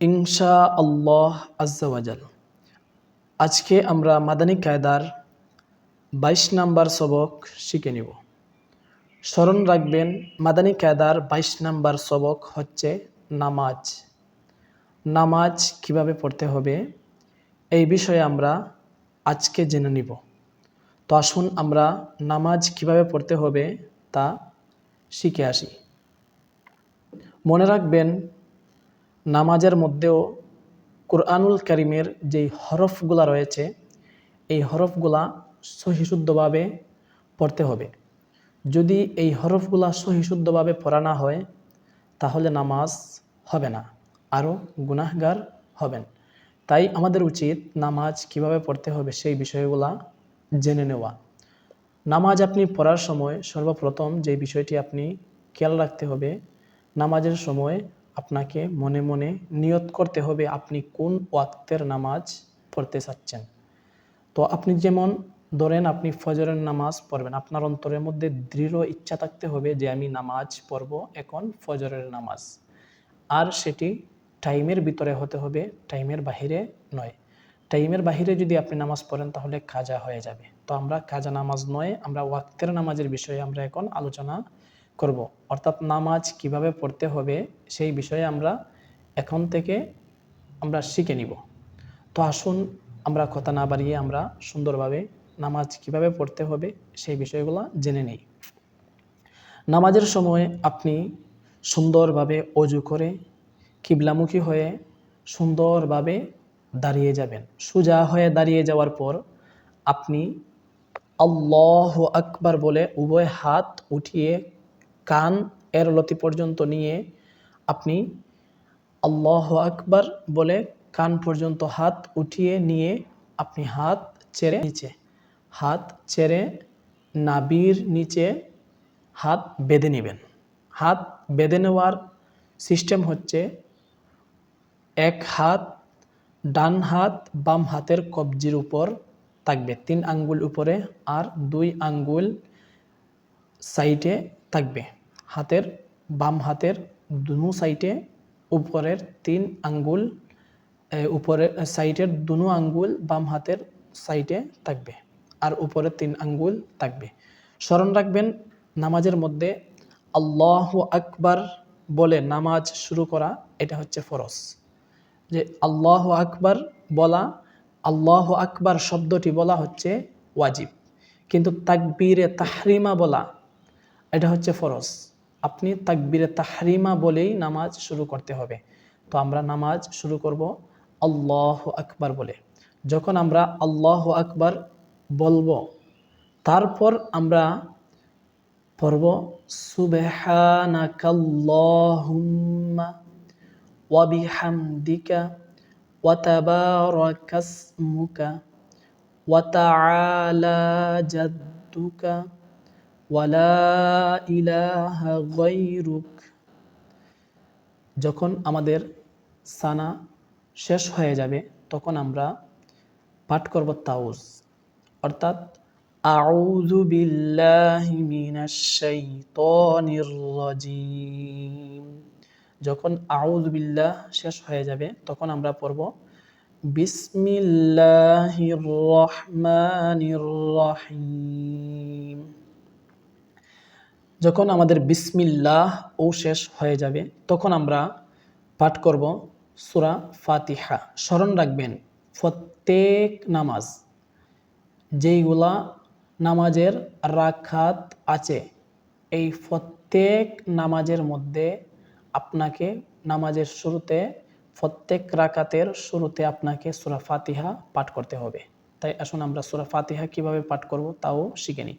ইনশা আল্লাহ আজ্জাওয়াজাল আজকে আমরা মাদানী কায়দার বাইশ নাম্বার সবক শিখে নিব। স্মরণ রাখবেন, মাদানী কায়দার বাইশ নাম্বার সবক হচ্ছে নামাজ। নামাজ কীভাবে পড়তে হবে, এই বিষয়ে আমরা আজকে জেনে নিব। তো আসুন আমরা নামাজ কীভাবে পড়তে হবে তা শিখে আসি। মনে রাখবেন নামাজের মধ্যেও কোরআনুল করিমের যেই হরফগুলা রয়েছে, এই হরফগুলা সহিশুদ্ধভাবে পড়তে হবে। যদি এই হরফগুলা সহিশুদ্ধভাবে পড়া না হয়, তাহলে নামাজ হবে না, আরও গুনাহগার হবেন। তাই আমাদের উচিত নামাজ কীভাবে পড়তে হবে সেই বিষয়গুলা জেনে নেওয়া। নামাজ আপনি পড়ার সময় সর্বপ্রথম যে বিষয়টি আপনি খেয়াল রাখতে হবে, নামাজের সময় আপনাকে মনে মনে নিয়ত করতে হবে আপনি কোন ওয়াক্তের নামাজ পড়তে চাচ্ছেন। তো আপনি যেমন ধরেন আপনি ফজরের নামাজ পড়বেন, আপনার অন্তরের মধ্যে দৃঢ় ইচ্ছা থাকতে হবে যে আমি নামাজ পড়ব এখন ফজরের নামাজ। আর সেটি টাইমের ভিতরে হতে হবে, টাইমের বাহিরে নয়। টাইমের বাহিরে যদি আপনি নামাজ পড়েন তাহলে কাজা হয়ে যাবে। তো আমরা কাজা নামাজ নয়, আমরা ওয়াক্তের নামাজের বিষয়ে আমরা এখন আলোচনা করব। অর্থাৎ নামাজ কীভাবে পড়তে হবে সেই বিষয়ে আমরা এখন থেকে আমরা শিখে নিব। তো আসুন আমরা কথা না বাড়িয়ে আমরা সুন্দরভাবে নামাজ কীভাবে পড়তে হবে সেই বিষয়গুলো জেনে নিই। নামাজের সময় আপনি সুন্দরভাবে অজু করে কিবলামুখী হয়ে সুন্দরভাবে দাঁড়িয়ে যাবেন। সোজা হয়ে দাঁড়িয়ে যাওয়ার পর আপনি আল্লাহ আকবার বলে উভয় হাত উঠিয়ে কান এর লতি পর্যন্ত নিয়ে আপনি আল্লাহ আকবার বলে কান পর্যন্ত হাত উঠিয়ে নিয়ে আপনি হাত চেড়ে নিচে, হাত চেড়ে নাবির নিচে হাত বেঁধে নেবেন। হাত বেঁধে নেওয়ার সিস্টেম হচ্ছে এক হাত ডান হাত বাম হাতের কবজির উপর থাকবে, তিন আঙ্গুল উপরে আর দুই আঙ্গুল সাইডে থাকবে। হাতের বাম হাতের দুনো সাইডে উপরের তিন আঙ্গুল উপরের সাইডের দুনো আঙ্গুল বাম হাতের সাইডে থাকবে আর উপরের তিন আঙ্গুল থাকবে। স্মরণ রাখবেন, নামাজের মধ্যে আল্লাহ আকবার বলে নামাজ শুরু করা, এটা হচ্ছে ফরজ। যে আল্লাহ আকবার বলা, আল্লাহ আকবার শব্দটি বলা হচ্ছে ওয়াজিব। কিন্তু তাকবীরে তাহরিমা বলা, এটা হচ্ছে ফরজ। আপনি তাকবীরে তাহরিমা বলেই নামাজ শুরু করতে হবে। তো আমরা নামাজ শুরু করব আল্লাহ আকবার বলে। যখন আমরা আল্লাহ আকবার বলব, তারপর আমরা পড়ব, সুবহানাকাল্লাহুম্মা ওয়া ওয়ালা ইলাহা যখন আমাদের সানা শেষ হয়ে যাবে, তখন আমরা পাঠ করব তাউজ অর্থাৎ, আউযু বিল্লাহি মিনাশ শাইতানির যখন আউযু বিল্লাহ শেষ হয়ে যাবে, তখন আমরা পড়ব, বিসমিল্লাহির রহমানির রহিম যখন আমাদের বিসমিল্লাহ ও শেষ হয়ে যাবে, তখন আমরা পাঠ করব সুরা ফাতিহা। স্মরণ রাখবেন, প্রত্যেক নামাজ, যেইগুলা নামাজের রাখাত আছে, এই প্রত্যেক নামাজের মধ্যে আপনাকে নামাজের শুরুতে, প্রত্যেক রাকাতের শুরুতে আপনাকে সুরা ফাতিহা পাঠ করতে হবে। তাই আসুন আমরা সুরা ফাতিহা কীভাবে পাঠ করব তাও শিখে নিই।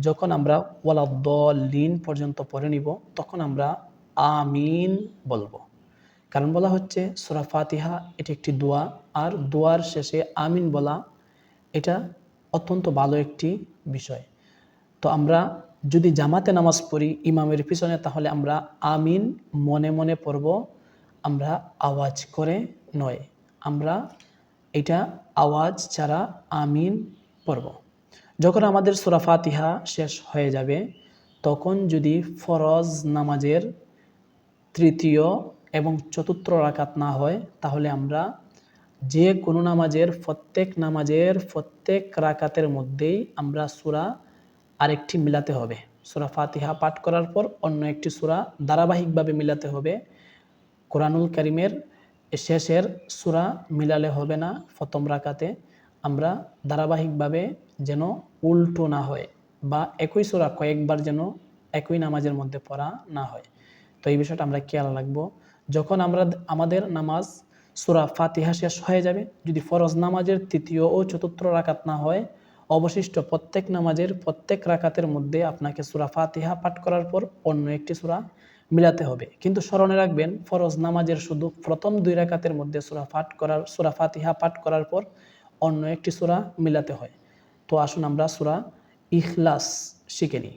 যখন আমরা ওয়ালাদ্দলিন পর্যন্ত পড়ে নিব, তখন আমরা আমিন বলব। কারণ বলা হচ্ছে সুরা ফাতিহা, এটি একটি দোয়া, আর দোয়ার শেষে আমিন বলা, এটা অত্যন্ত ভালো একটি বিষয়। তো আমরা যদি জামাতে নামাজ পড়ি ইমামের পিছনে, তাহলে আমরা আমিন মনে মনে পড়ব, আমরা আওয়াজ করে নয়, আমরা এটা আওয়াজ ছাড়া আমিন পড়ব। যখন আমাদের সুরা ফাতিহা শেষ হয়ে যাবে, তখন যদি ফরজ নামাজের তৃতীয় এবং চতুর্থ রাকাত না হয়, তাহলে আমরা যে কোনো নামাজের প্রত্যেক নামাজের প্রত্যেক রাকাতের মধ্যেই আমরা সুরা আরেকটি মিলাতে হবে। সুরা ফাতিহা পাঠ করার পর অন্য একটি সুরা ধারাবাহিকভাবে মিলাতে হবে। কোরআনুল করিমের শেষের সুরা মিলালে হবে না প্রথম রাকাতে। আমরা ধারাবাহিকভাবে যেন উল্টো না হয় বা একই সুরা কয়েকবার যেন একই নামাজের মধ্যে পড়া না হয়। তো এই বিষয়টা আমরা খেয়াল রাখব। যখন আমরা আমাদের নামাজ সুরা ফাতিহা শেষ হয়ে যাবে, যদি ফরজ নামাজের তৃতীয় ও চতুর্থ রাকাত না হয়, অবশিষ্ট প্রত্যেক নামাজের প্রত্যেক রাকাতের মধ্যে আপনাকে সুরা ফাতিহা পাঠ করার পর অন্য একটি সুরা মিলাতে হবে। কিন্তু স্মরণে রাখবেন, ফরজ নামাজের শুধু প্রথম দুই রাকাতের মধ্যে সুরা পাঠ করার সুরা ফাতিহা পাঠ করার পর অন্য একটি সুরা মিলাতে হয়। তো আসুন আমরা সুরা ইখলাস শিখে নিই।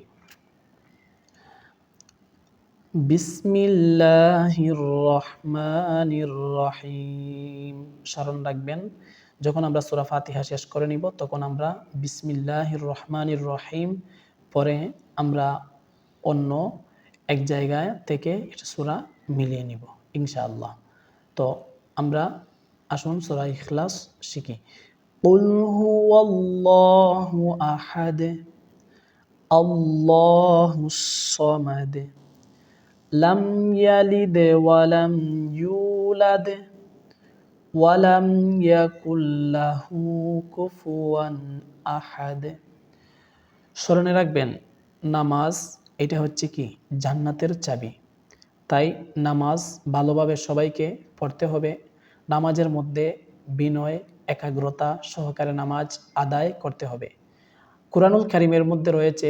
বিসমিল্লাহির স্মরণ রাখবেন, যখন আমরা সুরা ফাতিহা শেষ করে নিব, তখন আমরা বিসমিল্লাহির রহমানির রহিম পরে আমরা অন্য এক জায়গায় থেকে এটা সুরা মিলিয়ে নিব, ইনশাআল্লাহ। তো আমরা আসুন সুরা ইখলাস শিখি। قل هو الله أحد الله الصمد لم يلد ولم يولد ولم يكن له كفوا أحد স্মরণে রাখবেন নামাজ এটা হচ্ছে কি জান্নাতের চাবি তাই নামাজ ভালোভাবে সবাইকে পড়তে হবে নামাজের মধ্যে বিনয় একাগ্রতা সহকারে নামাজ আদায় করতে হবে। কোরআনুল কারিমের মধ্যে রয়েছে,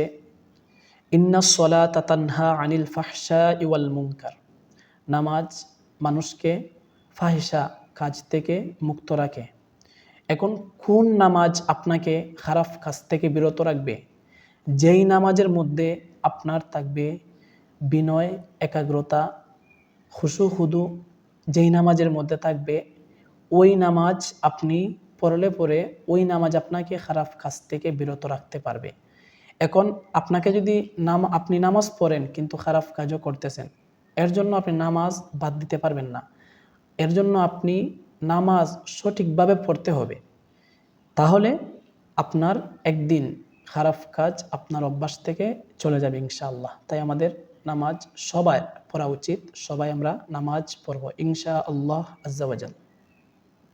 ইন্না সলা তাতানহা আনিল ফাহসা ইওয়াল মুনকার। নামাজ মানুষকে ফাহিসা কাজ থেকে মুক্ত রাখে। এখন কোন নামাজ আপনাকে খারাপ কাজ থেকে বিরত রাখবে? যেই নামাজের মধ্যে আপনার থাকবে বিনয়, একাগ্রতা খুশু হুদু যেই নামাজের মধ্যে থাকবে ওই নামাজ আপনি পড়লে পরে ওই নামাজ আপনাকে খারাপ কাজ থেকে বিরত রাখতে পারবে। এখন আপনাকে যদি নাম, আপনি নামাজ পড়েন কিন্তু খারাপ কাজও করতেছেন, এর জন্য আপনি নামাজ বাদ দিতে পারবেন না। এর জন্য আপনি নামাজ সঠিকভাবে পড়তে হবে। তাহলে আপনার একদিন খারাপ কাজ আপনার অভ্যাস থেকে চলে যাবে ইনশাআল্লাহ। তাই আমাদের নামাজ সবাই পড়া উচিত, সবাই আমরা নামাজ পড়ব ইনশা আল্লাহ আজ্জাওয়াজাল